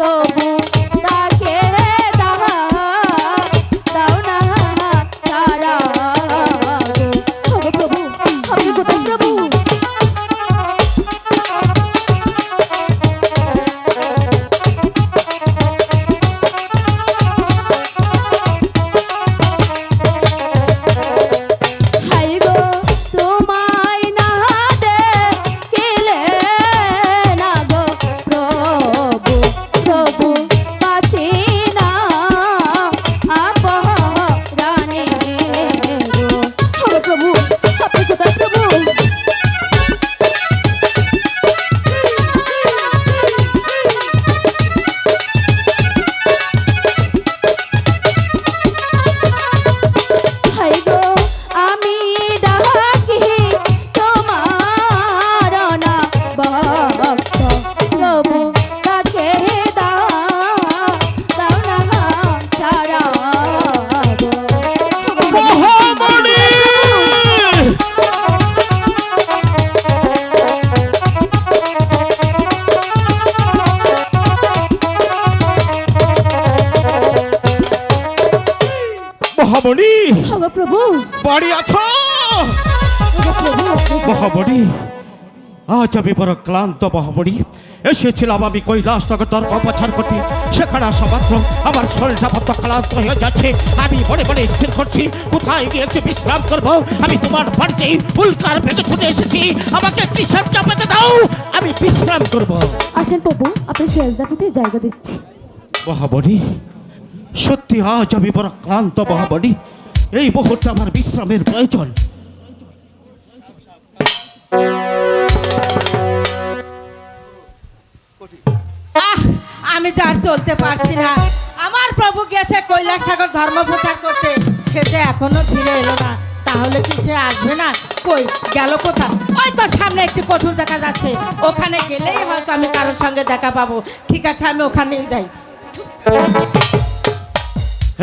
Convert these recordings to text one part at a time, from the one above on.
প্রভু মহামণি। প্রভু। বাড়ি আছো? আপনি মহামণি আজ আমি বড় ক্লান্ত মহামণি। এসেছিলাম আমি কৈলাস নগর দর্প প্রচার করতে সেখানে আসা মাত্র আমার শরীরটা বদ্ধ ক্লান্ত হয়ে যাচ্ছে। আমি মনে মনে স্থির করছি কোথায় গিয়ে একটু বিশ্রাম করব? আমি তোমার বাড়িতে উল্কার ভেঙে ছুটে এসেছি। আমাকে একটি সজ্জা পেতে দাও আমি বিশ্রাম করব। আসেন প্রভু আপনি শেষদাপিতে জায়গা দিচ্ছি। মহামণি সত্যি আজ আমি বড় ক্লান্ত মহামণি এই মুহূর্তে আমার বিশ্রামের প্রয়োজন। আমি আর চলতে পারছি না। আমার প্রভু গেছে কৈলাস সাগর ধর্ম প্রচার করতে। সে যে এখনও ফিরে এলো না, তাহলে কি সে আসবে না? কই, গেল কোথা ওই তো সামনে একটি কঠোর দেখা যাচ্ছে। ওখানে গেলেই হয়তো আমি কারোর সঙ্গে দেখা পাবো। ঠিক আছে, আমি ওখানেই যাই।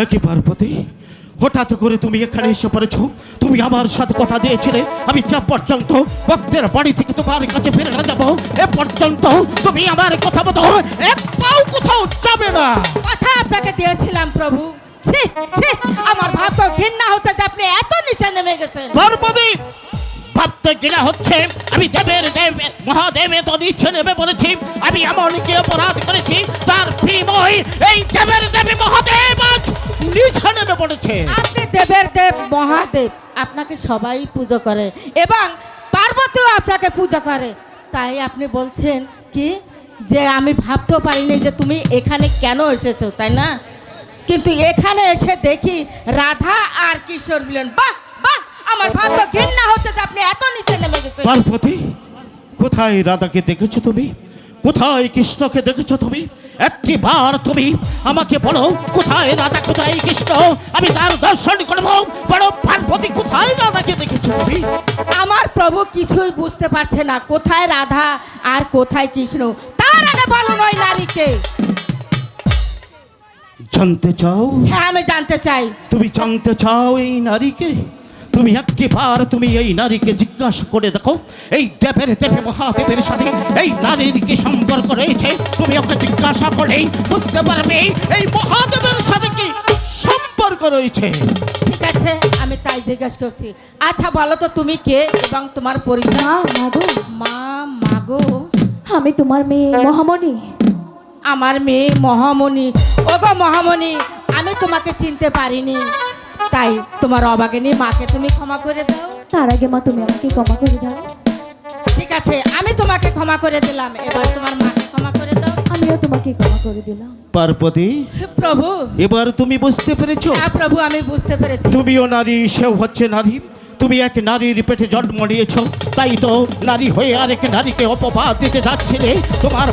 একই পার্বতী? হঠাৎ করে তুমি এখানে এসে পড়েছো? তুমি আমার সাথে কথা দিয়েছিলে। আমি যা পর্যন্ত ভক্তের বাড়ি থেকে তোমার কাছে ফিরে না যাব এ পর্যন্ত তুমি আমার কথা মতো এক পাও কোথাও যাবে না। কথা আপনাকে দিয়েছিলাম প্রভু। আমার ভাব তো ঘৃণা হচ্ছে যে আপনি এত নিচে নেমে গেছেন। পার্বতী ভাবতে হচ্ছে। আমি দেবের দেব মহাদেবে তো নিচ্ছে নেমে পড়েছি। আমি এমন কি অপরাধ করেছি? তার বিনিময় এই দেবের দেবী মহাদেব আজ পড়েছে। আপনি দেবের দেব মহাদেব আপনাকে সবাই পুজো করে এবং পার্বতীও আপনাকে পূজা করে। তাই আপনি বলছেন কি? যে আমি ভাবতেও পারিনি যে তুমি এখানে কেন এসেছ তাই না? কিন্তু এখানে এসে দেখি রাধা আর কিশোর মিলন। বাহ বাহ আমার ভাবতে ঘৃণা হচ্ছে যে আপনি এত নিচে নেমে গেছেন। পার্বতী কোথায় রাধাকে দেখেছ তুমি? কোথায় কৃষ্ণকে দেখেছ তুমি? একটি বার তুমি আমাকে বলো কোথায় রাধা কোথায় কৃষ্ণ? আমি তার দর্শন করব। বলো পার্বতী কোথায় রাধাকে দেখেছ তুমি? আমার প্রভু কিছুই বুঝতে পারছে না কোথায় রাধা আর কোথায় কৃষ্ণ। তার আগে বলুন ওই নারীকে। জানতে চাও? হ্যাঁ আমি জানতে চাই। তুমি জানতে চাও এই নারীকে? তুমি একটি বার তুমি এই নারীকে জিজ্ঞাসা করে দেখো এই দেবের দেবী মহাদেবের সাথে এই নারীর কি সম্পর্ক রয়েছে? তুমি ওকে জিজ্ঞাসা করেই বুঝতে পারবে এই মহাদেবের সাথে কি সম্পর্ক রয়েছে। ঠিক আছে আমি তাই জিজ্ঞেস করছি। আচ্ছা বলো তো তুমি কে এবং তোমার পরিচয়? মাগো মা মাগো আমি তোমার মেয়ে মহামণি। আমার মেয়ে মহামণি। ওগো মহামণি আমি তোমাকে চিনতে পারিনি। তাই তোমার অবাগিনী মাকে তুমি ক্ষমা করে দাও। তার আগে মা তুমি আমাকে ক্ষমা করে দাও। ঠিক আছে আমি তোমাকে ক্ষমা করে দিলাম। এবার তোমার মাকে ক্ষমা করে দাও। আমিও তোমাকে ক্ষমা করে দিলাম। পার্বতী প্রভু। এবার তুমি বুঝতে পেরেছ? হ্যাঁ প্রভু আমি বুঝতে পেরেছি। তুমিও নারী সেও হচ্ছে নারী। তুমি এক নারীর পেটে জন্ম নিয়েছ। তাই তো নারী হয়ে আরেক নারীকে অপবাদ দিতে যাচ্ছিলে। তোমার